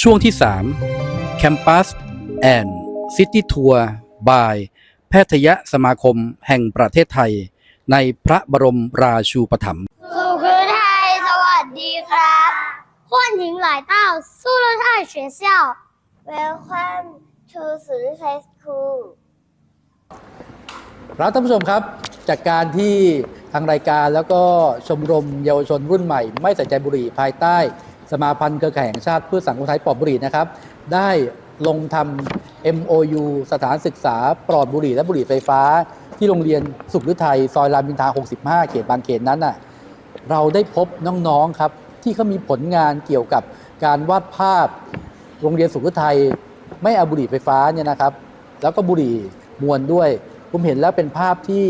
ช่วงที่ 3 Campus and City Tour by แพทยสมาคมแห่งประเทศไทย ในพระบรมราชูปถัมภ์ สุคือไทย สวัสดีครับ欢迎来到苏勒泰学校 Welcome to สุรไทย School ครับท่านผู้ชมครับ จากการที่ทางรายการแล้วก็ชมรมเยาวชนรุ่นใหม่ ไม่ใส่ใจบุหรี่ภายใต้ สมาพันธ์เครือข่ายแห่งชาติเพื่อสังคมไทยปลอดบุหรี่นะครับ ได้ลงทำ MOU สถานศึกษาปลอดบุหรี่และบุหรี่ไฟฟ้า ที่โรงเรียนสุขฤทัยซอยรามอินทรา65 เขตบางเขนนั้นน่ะเราได้พบน้องๆครับ ที่เขามีผลงานเกี่ยวกับการวาดภาพ โรงเรียนสุขฤทัยไม่เอาบุหรี่ไฟฟ้าเนี่ยนะครับ แล้วก็บุหรี่มวนด้วย ผมเห็นแล้วเป็นภาพที่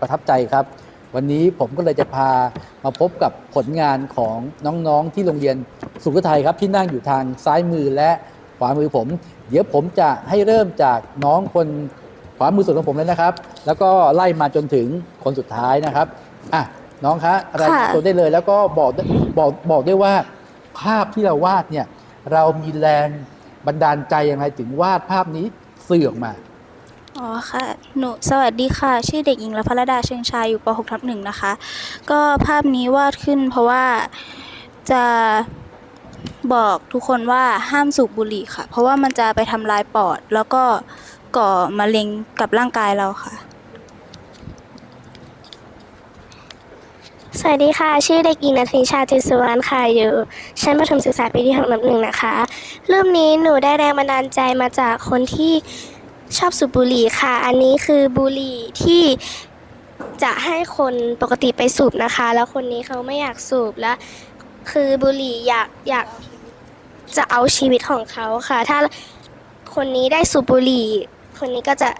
ประทับใจครับ วันนี้ผมก็เลยจะพามาพบกับผลงานของน้องๆที่โรงเรียนสุขฤทัยครับที่นั่งอยู่ทางซ้ายมือและขวามือผม เดี๋ยวผมจะให้เริ่มจากน้องคนขวามือสุดของผมเลยนะครับ แล้วก็ไล่มาจนถึงคนสุดท้ายนะครับอะน้องคะรายงานตัวได้เลยแล้วก็บอกบอกบอกได้ว่า ภาพที่เราวาดเนี่ยเรามีแรงบันดาลใจยังไงถึงวาดภาพนี้สื่อออกมา อ๋อค่ะ หนูสวัสดีค่ะ ชื่อเด็กหญิงรพรดาเชิงชายอยู่ป .6 ทับหนึ่งนะคะ ก็ภาพนี้วาดขึ้นเพราะว่าจะบอกทุกคนว่าห้ามสูบบุหรี่ค่ะ เพราะว่ามันจะไปทำลายปอด แล้วก็ก่อมะเร็งกับร่างกายเราค่ะ สวัสดีค่ะ ชื่อเด็กหญิงนัทนิชาจิตสุวรรณค่ะ อยู่ชั้นประถมศึกษาปีที่หกนับหนึ่งนะคะ รูปนี้หนูได้แรงบันดาลใจมาจากคนที่ ชอบสูบบุหรี่ค่ะ อันนี้คือบุหรี่ที่จะให้คนปกติไปสูบนะคะ แล้วคนนี้เขาไม่อยากสูบแล้ว คือบุหรี่อยากอยากจะเอาชีวิตของเขาค่ะ ถ้าคนนี้ได้สูบบุหรี่ คนนี้ก็จะ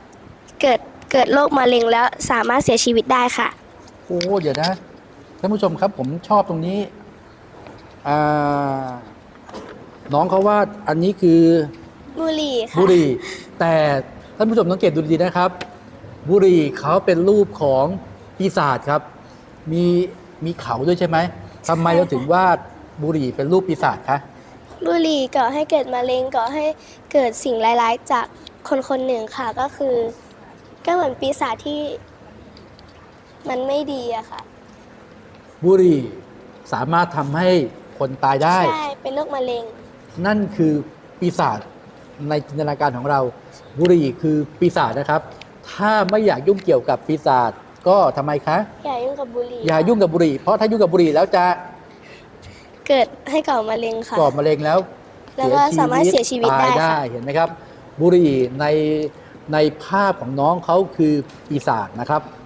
เกิดเกิดโรคมะเร็งแล้วสามารถเสียชีวิตได้ค่ะ โอ้เดี๋ยวนะท่านผู้ชมครับ ผมชอบตรงนี้อ่าน้องเขาว่าอันนี้คือบุหรี่ค่ะ บุหรี่แต่ ท่านผู้ชมสังเกตดูดีๆนะครับ บุหรี่เขาเป็นรูปของปีศาจครับ มีมีเขาด้วยใช่ไหมทำไมเราถึงวาดบุหรี่เป็นรูปปีศาจคะบุหรี่ก่อให้เกิดมะเร็งก่อให้เกิดสิ่งร้ายๆ จากคนคนหนึ่งค่ะก็คือ ก็เหมือนปีศาจที่ มันไม่ดีอะค่ะบุหรี่สามารถทำให้คนตายได้ ใช่เป็นโรคมะเร็ง นั่นคือปีศาจ ในจินตนาการของเรา บุหรี่คือปีศาจนะครับ ถ้าไม่อยากยุ่งเกี่ยวกับปีศาจก็ทำไมคะ อย่ายุ่งกับบุหรี่อย่ายุ่งกับบุหรี่เพราะถ้ายุ่งกับบุหรี่แล้วจะเกิดให้ก่อมะเร็งค่ะ ก่อมะเร็งแล้วแล้วก็สามารถเสียชีวิตได้ตายค่ะ ได้เห็นไหมครับ บุหรี่ในในภาพของน้องเขาคือปีศาจนะครับส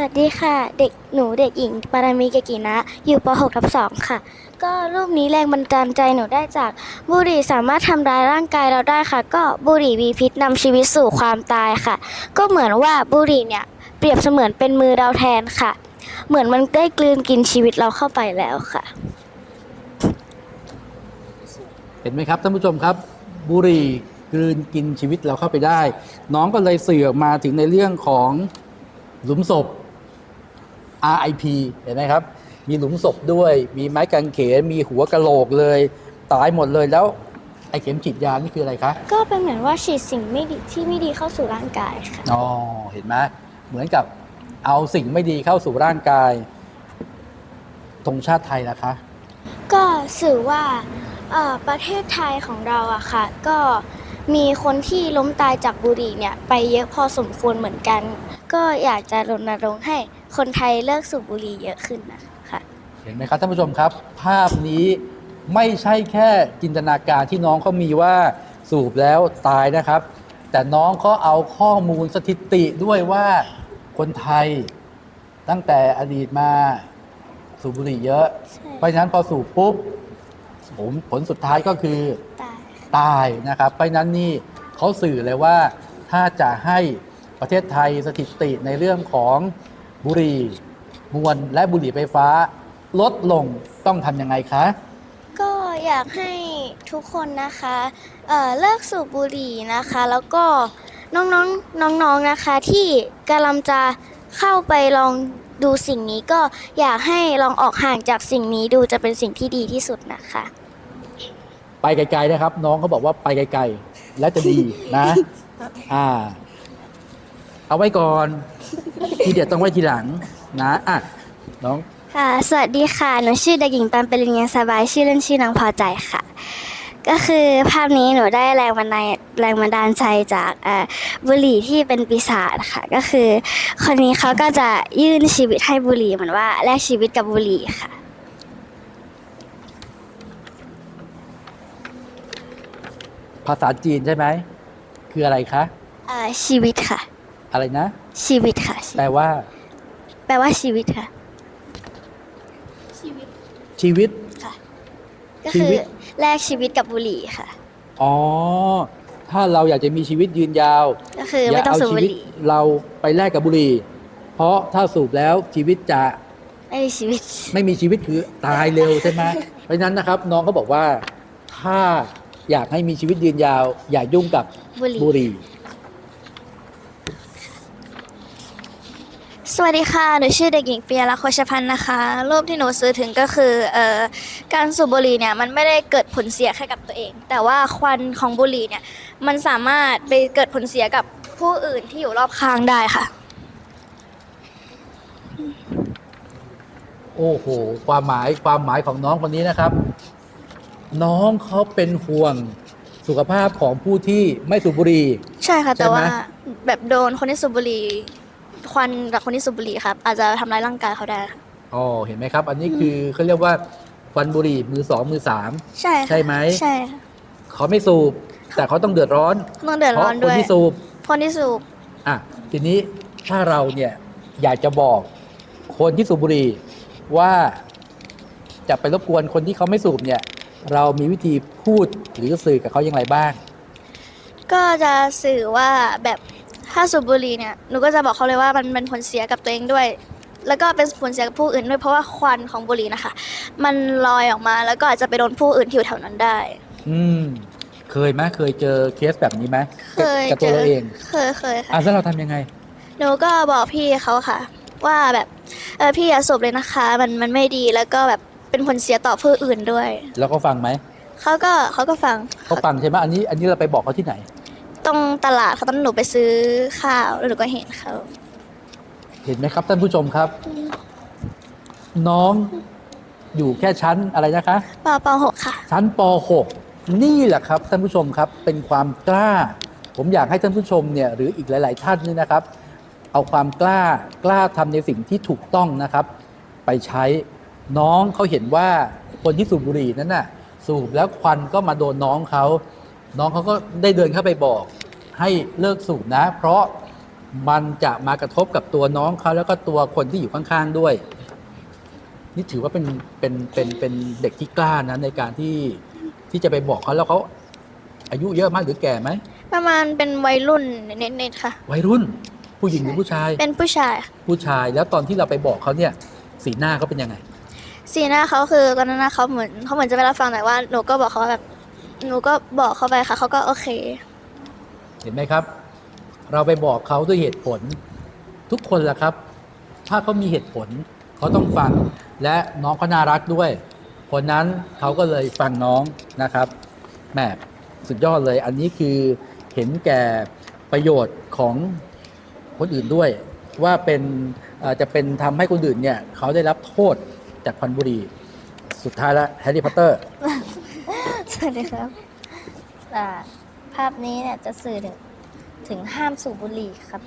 วัสดีค่ะ เด็กหนูเด็กหญิงปารมีเกกินะ อยู่ป .6 ทับ2ค่ะ ก็รูปนี้แรงบันดาลใจหนูได้จาก บุหรี่สามารถทำร้ายร่างกายเราได้ค่ะ ก็บุหรี่มีพิษนำชีวิตสู่ความตายค่ะ ก็เหมือนว่าบุหรี่เนี่ยเปรียบเสมือนเป็นมือเราแทนค่ะ เหมือนมันได้กลืนกินชีวิตเราเข้าไปแล้วค่ะ เห็นไหมครับท่านผู้ชมครับ บุหรี่กลืนกินชีวิตเราเข้าไปได้ น้องก็เลยสื่อออกมาถึงในเรื่องของหลุมศพ RIP เห็นไหมครับ มีหลุมศพด้วย มีไม้กางเขน มีหัวกะโหลกเลย ตายหมดเลยแล้วไอ้เข็มฉีดยานี่คืออะไรคะ ก็เป็นเหมือนว่าฉีดสิ่งไม่ดีที่ไม่ดีเข้าสู่ร่างกายค่ะ อ๋อ เห็นไหมเหมือนกับเอาสิ่งไม่ดีเข้าสู่ร่างกายธงชาติไทยนะคะ ก็สื่อว่าเอ่อประเทศไทยของเราอะค่ะ ก็มีคนที่ล้มตายจากบุหรี่เนี่ย ไปเยอะพอสมควรเหมือนกัน ก็อยากจะรณรงค์ให้ คนไทยเลิกสูบบุหรี่เยอะขึ้นนะคะเห็นไหมครับท่านผู้ชมครับ ภาพนี้ไม่ใช่แค่จินตนาการที่น้องเขามีว่าสูบแล้วตายนะครับ แต่น้องเขาเอาข้อมูลสถิติด้วยว่าคนไทยตั้งแต่อดีตมาสูบบุหรี่เยอะใช่เพราะฉะนั้นพอสูบปุ๊บผลผลสุดท้ายก็คือตายตายนะครับ เพราะฉะนั้นนี่เขาสื่อเลยว่าถ้าจะให้ประเทศไทยสถิติในเรื่องของ บุหรี่มวลและบุหรี่ไฟฟ้า ลดลงต้องทำยังไงคะ ก็อยากให้ทุกคนนะคะเอ่อเลิกสูบบุหรี่นะคะ แล้วก็น้องๆน้องๆนะคะที่กำลังจะเข้าไปลองดูสิ่งนี้ก็อยากให้ลองออกห่างจากสิ่งนี้ดูจะเป็นสิ่งที่ดีที่สุดนะคะ ไปไกลๆนะครับ น้องเขาบอกว่าไปไกลๆแล้วจะดีนะ อ่า เอาไว้ก่อน ทีเด็ดต้องไว้ทีหลังนะอะน้องค่ะสวัสดีค่ะ หนูชื่อเด็กหญิงปันปริญญาสบาย ชื่อเล่นชื่อนางพอใจค่ะ ก็คือภาพนี้หนูได้แรงบันดาลแรงบันดาลใจจากเอ่อบุหรี่ที่เป็นปีศาจค่ะ ก็คือ คนนี้เขาก็จะยื่นชีวิตให้บุหรี่เหมือนว่าแลกชีวิตกับบุหรี่ค่ะ ภาษาจีนใช่ไหม คืออะไรคะ เอ่อชีวิตค่ะ อะไรนะ ชีวิตค่ะ แปลว่า แปลว่าชีวิตค่ะ ชีวิตก็ชีคือวิตแลกชีวิตกับบุหรี่ค่ะ อ๋อ ถ้าเราอยากจะมีชีวิตยืนยาว ก็คืออย่าไม่ต้องเอาสูบชีบุวิตหรี่เราไปแลกกับบุหรี่ เพราะถ้าสูบแล้วชีวิตจะไม่มีชีวิต ไม่มีชีวิตคือตายเร็วใช่ไหม เพราะฉะนั้นนะครับน้องเขาบอกว่า ถ้าอยากให้มีชีวิตยืนยาว อย่ายุ่งกับบุหรี่บุหรี่ สวัสดีค่ะ หนูชื่อเด็กหญิงเปียรักษ์โคชพันธ์นะคะ รูปที่หนูซื้อถึงก็คือเอ่อการสูบบุหรี่เนี่ยมันไม่ได้เกิดผลเสียแค่กับตัวเอง แต่ว่าควันของบุหรี่เนี่ยมันสามารถไปเกิดผลเสียกับผู้อื่นที่อยู่รอบข้างได้ค่ะ โอ้โห ความหมายความหมายของน้องคนนี้นะครับ น้องเขาเป็นห่วงสุขภาพของผู้ที่ไม่สูบบุหรี่ ใช่ค่ะใช่แต่ไหมว่าแบบโดนคนที่สูบบุหรี่ ควันจากคนที่สูบบุหรี่ครับ อาจจะทำร้ายร่างกายเขาได้ค่ะอ๋อเห็นไหมครับ อันนี้คือเขาเรียกว่าควันบุหรี่มือสองมือสาม ใช่ค่ะใช่ไหม ใช่ค่ะเขาไม่สูบ แต่เขาต้องเดือดร้อนต้องเดือดเพร้อราะนคด้นวย ที่สูบ คนที่สูบ อะทีนี้ถ้าเราเนี่ยอยากจะบอกคนที่สูบบุหรี่ว่าจะไปรบกวนคนที่เขาไม่สูบเนี่ย เรามีวิธีพูดหรือสื่อกับเขาอย่างไรบ้าง ก็จะสื่อว่าแบบ ถ้าสูบบุหรี่เนี่ยหนูก็จะบอกเขาเลยว่ามันเป็นผลเสียกับตัวเองด้วย แล้วก็เป็นผลเสียกับผู้อื่นด้วยเพราะว่าควันของบุหรี่นะคะ มันลอยออกมาแล้วก็อาจจะไปโดนผู้อื่นที่อยู่แถวนั้นได้ อืม เคยไหมเคยเจอเคสแบบนี้ไหมเคยกับเจตัวอเราเอง เคยเคยค่ะอะแล้วเราทำยังไง หนูก็บอกพี่เขาค่ะ ว่าแบบเออพี่อย่าสูบเลยนะคะ มันมันไม่ดีแล้วก็แบบเป็นผลเสียต่อผู้อื่นด้วย แล้วเขาฟังไหมเขาก็เขาก็ฟังเขาฟังใช่ไหมอันนี้ อันนี้เราไปบอกเขาที่ไหน ตรงตลาดเขาตอนหนูไปซื้อข้าวแล้วหนูก็เห็นเขาเห็นไหมครับท่านผู้ชมครับ น้องอยู่แค่ชั้นอะไรนะคะปปหกค่ะ ชั้นป .6 นี่แหละครับท่านผู้ชมครับเป็นความกล้า ผมอยากให้ท่านผู้ชมเนี่ยหรืออีกหลาย ๆ ท่านนี่นะครับ เอาความกล้ากล้าทำในสิ่งที่ถูกต้องนะครับ ไปใช้น้องเขาเห็นว่าคนที่สูบบุหรี่นั้นน่ะสูบแล้วควันก็มาโดนน้องเขา น้องเขาก็ได้เดินเข้าไปบอก ให้เลิกสูบนะ เพราะมันจะมากระทบกับตัวน้องเขาแล้วก็ตัวคนที่อยู่ข้างๆด้วย นี่ถือว่าเป็นเป็นเป็นเป็นเด็กที่กล้านะในการที่ที่จะไปบอกเขาแล้วเขาอายุเยอะมากหรือแก่ไหมประมาณเป็นวัยรุ่นเน็ตๆค่ะ วัยรุ่น ผู้หญิงหรือผู้ชาย เป็นผู้ชายค่ะผู้ชายแล้วตอนที่เราไปบอกเขาเนี่ย สีหน้าเขาเป็นยังไง สีหน้าเขาคือตอนนั้นนะเขาเหมือนเขาเหมือนจะไม่รับฟังแต่ว่าหนูก็บอกเขาว่าแบบ หนูก็บอกเขาไปค่ะเขาก็โอเค เห็นไหมครับ เราไปบอกเขาด้วยเหตุผล ทุกคนแหละครับ ถ้าเขามีเหตุผลเขาต้องฟังและน้องเขาน่ารักด้วยคนนั้นเขาก็เลยฟังน้องนะครับแหมสุดยอดเลยอันนี้คือเห็นแก่ประโยชน์ของคนอื่นด้วย ว่าเป็นเอ่อจะเป็นทำให้คนอื่นเนี่ยเขาได้รับโทษจากควันบุหรี่สุดท้ายแล้วแฮร์รี่พอตเตอร์ สวัสดีครับอ่ภาพนี้เนี่ยจะสื่อถึงถึงห้ามสูบบุหรี่ครับ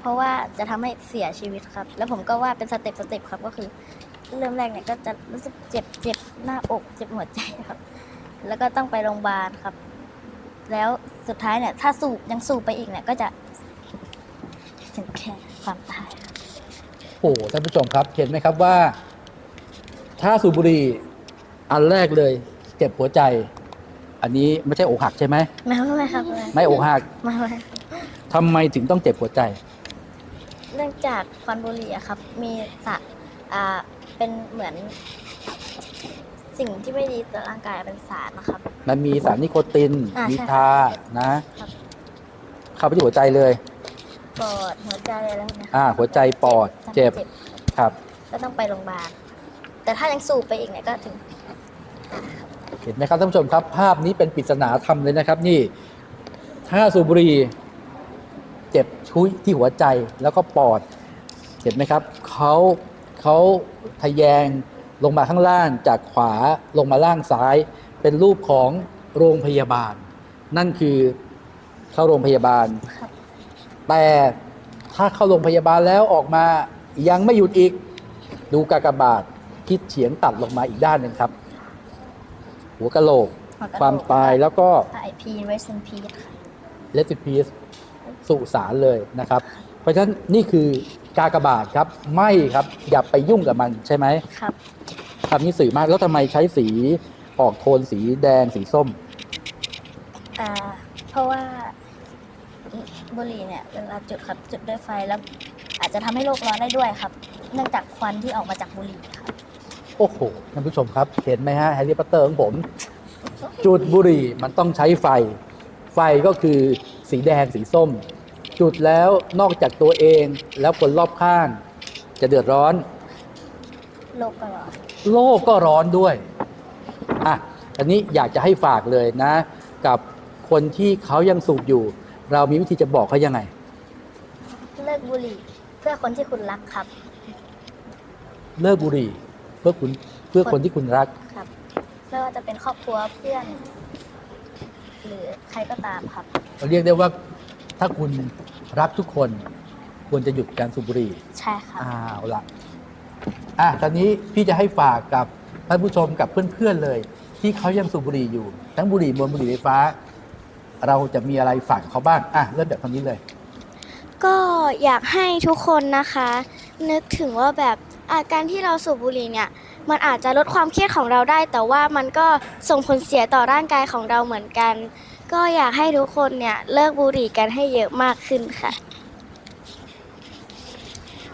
เพราะว่าจะทำให้เสียชีวิตครับ แล้วผมก็ว่าเป็นสเต็ปสเต็ปครับก็คือ เริ่มแรกเนี่ยก็จะรู้สึกเจ็บเจ็บหน้าอก เจ็บหัวใจครับ แล้วก็ต้องไปโรงพยาบาลครับ แล้วสุดท้ายเนี่ยถ้าสูบยังสูบไปอีกเนี่ยก็จะถึงแค่ความตายโอ้ท่านผู้ชมครับ เห็นไหมครับว่า ถ้าสูบบุหรี่อันแรกเลย จ็บหัวใจ อันนี้ไม่ใช่อกหักใช่ไหมไม่ไม่ครับไม่ไม่อกหักไม่ไม่ทำไมถึงต้องเจ็บหัวใจ เนื่องจากควันบุหรี่อะครับ มีสารอ่าเป็นเหมือน สิ่งที่ไม่ดีต่อร่างกายเป็นสารนะครับ มันมีสารนิโคตินอ่ามีใช่ทานะ ครับ เข้าไปที่หัวใจเลย ปอดหัวใจอะไรพวกเนี้ยครับอ่า หัวใจปอดเจ็บครับ ก็ต้องไปโรงพยาบาลแต่ถ้ายังสูบไปอีกเนี่ยก็ถึง เห็นไหมครับท่านผู้ชมครับ ภาพนี้เป็นปริศนาธรรมเลยนะครับ นี่ถ้าสูบบุหรี่เจ็บชุยที่หัวใจแล้วก็ปอด เห็นไหมครับเขาเขาทะแยงลงมาข้างล่างจากขวาลงมาล่างซ้าย เป็นรูปของโรงพยาบาล นั่นคือเข้าโรงพยาบาล แต่ถ้าเข้าโรงพยาบาลแล้วออกมายังไม่หยุดอีก ดูกากบาทคิดเฉียงตัดลงมาอีกด้านหนึ่งครับ หัวกะโหลก หัวกะโหลก ความตายแล้วก็ IP Rest in Peace ค่ะ เลสิพีสสุสานเลยนะครับ เพราะฉะนั้นนี่คือกากบาทครับ ไม่ครับอย่าไปยุ่งกับมันใช่ไหมครับ คำนี้สื่อมากแล้วทำไมใช้สีออกโทนสีแดงสีส้ม อ่า เพราะว่าบุหรี่เนี่ยเวลาจุดครับจุดด้วยไฟแล้วอาจจะทำให้โลกร้อนได้ด้วยครับ เนื่องจากควันที่ออกมาจากบุหรี่ครับโอ้โหท่านผู้ชมครับ เห็นไหมฮะแฮร์รี่พอตเตอร์ของผม จุดบุหรี่มันต้องใช้ไฟ ไฟก็คือสีแดงสีส้ม จุดแล้วนอกจากตัวเองแล้วคนรอบข้าง จะเดือดร้อน โลกก็ร้อนโลกก็ร้อนด้วยอะอันนี้อยากจะให้ฝากเลยนะ กับคนที่เขายังสูบอยู่ เรามีวิธีจะบอกเขายังไง เลิกบุหรี่ เพื่อคนที่คุณรักครับ เลิกบุหรี่ เพื่อคุณเพื่อคนที่คุณรักครับไม่ว่าจะเป็นครอบครัวเพื่อน หรือใครก็ตามครับเราเรียกได้ว่าถ้าคุณรักทุกคน ควรจะหยุดการสูบบุหรี่ใช่ครับอ้าวละอะตอนนี้พี่จะให้ฝากกับท่านผู้ชมกับเพื่อนๆเลย ที่เขายังสูบบุหรี่อยู่ ทั้งบุหรี่มวลบุหรี่ไฟฟ้า เราจะมีอะไรฝากเขาบ้างอะเริ่มจากคนนี้เลย ก็อยากให้ทุกคนนะคะ นึกถึงว่าแบบอาการที่เราสูบบุหรี่เนี่ยมันอาจจะลดความเครียดของเราได้ แต่ว่ามันก็ส่งผลเสียต่อร่างกายของเราเหมือนกัน ก็อยากให้ทุกคนเนี่ยเลิกบุหรี่กันให้เยอะมากขึ้นค่ะ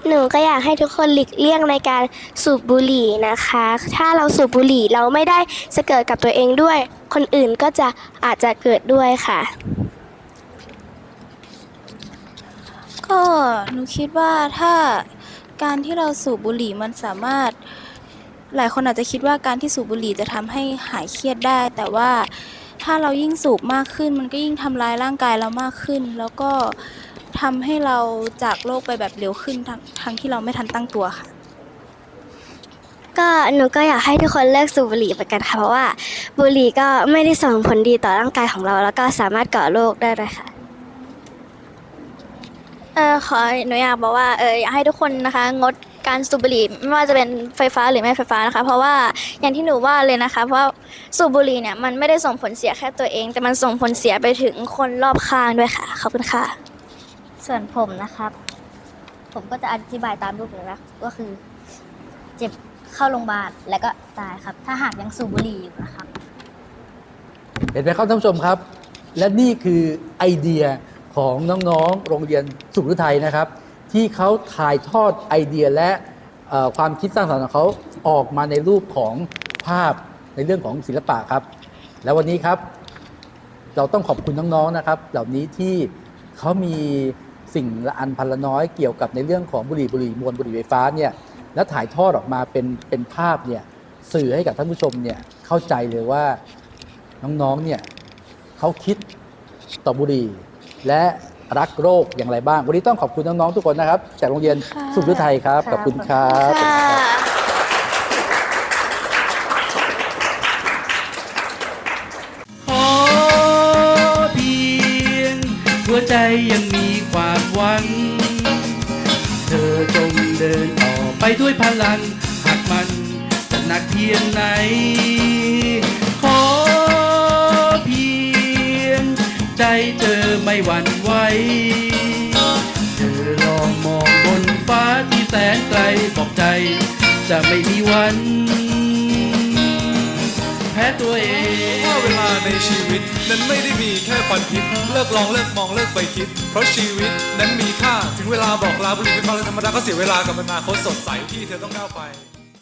หนูก็อยากให้ทุกคนหลีกเลี่ยงในการสูบบุหรี่นะคะ ถ้าเราสูบบุหรี่เราไม่ได้จะเกิดกับตัวเองด้วย คนอื่นก็จะอาจจะเกิดด้วยค่ะก็หนูคิดว่าถ้า การที่เราสูบบุหรี่มันสามารถ หลายคนอาจจะคิดว่าการที่สูบบุหรี่จะทำให้หายเครียดได้ แต่ว่าถ้าเรายิ่งสูบมากขึ้น มันก็ยิ่งทำร้ายร่างกายเรามากขึ้น แล้วก็ทำให้เราจากโลกไปแบบเร็วขึ้นทั้งทั้งที่เราไม่ทันตั้งตัวค่ะ ก็หนูก็อยากให้ทุกคนเลิกสูบบุหรี่เหมือนกันค่ะเพราะว่าบุหรี่ก็ไม่ได้ส่งผลดีต่อร่างกายของเรา แล้วก็สามารถก่อโรคได้ด้วยค่ะ เออขอหนูอยากบอกว่าเอออยากให้ทุกคนนะคะ งดการสูบบุหรี่ไม่ว่าจะเป็นไฟฟ้าหรือไม่ไฟฟ้านะคะ เพราะว่าอย่างที่หนูว่าเลยนะคะ เพราะว่าสูบบุหรี่เนี่ยมันไม่ได้ส่งผลเสียแค่ตัวเอง แต่มันส่งผลเสียไปถึงคนรอบข้างด้วยค่ะขอบคุณค่ะ ส่วนผมนะครับ ผมก็จะอธิบายตามรูปเลยนะก็คือ เจ็บเข้าโรงพยาบาลแล้วก็ตายครับ ถ้าหากยังสูบบุหรี่อยู่นะครับ เห็นไหมครับท่านผู้ชมครับ และนี่คือไอเดีย ของน้องๆ โรงเรียนสุขฤทัยนะครับ ที่เขาถ่ายทอดไอเดียและความคิดสร้างสรรค์ของเขาออกมาในรูปของภาพในเรื่องของศิลปะครับ แล้ววันนี้ครับ เราต้องขอบคุณน้องๆนะครับ เหล่านี้ที่เขามีสิ่งละอันพันละน้อยเกี่ยวกับในเรื่องของบุหรี่บุหรี่มวลบุหรี่ไฟฟ้าเนี่ยแล้วถ่ายทอดออกมาเป็นเป็นภาพเนี่ยสื่อให้กับท่านผู้ชมเนี่ยเข้าใจเลยว่าน้องๆเนี่ยเขาคิดต่อบุหรี่ และรักโรคอย่างไรบ้าง วันนี้ต้องขอบคุณน้อง ๆ ทุกคนนะครับ จากโรงเรียนค่ะสุขฤทัยครับครับ ขอบคุณครับค่ะขอเพียงหัวใจยังมีความหวัง เธอจงเดินต่อไปด้วยพลัง หากมันจะหนักเพียงไหน หวั่นไหวเธอลองมองบนฟ้าที่แสนไกลบอกใจ จะไม่มีวัน แพ้ตัวเองว่าเวลาในชีวิต นั้นไม่ได้มีแค่ควันพิษเลิกลองเลิกมองเลิกไปคิด เพราะชีวิตนั้นมีค่า ถึงเวลาบอกลาบุรีเป็นความธรรมดาก็เสียเวลากับอนาคตสดใสที่เธอต้องก้าวไป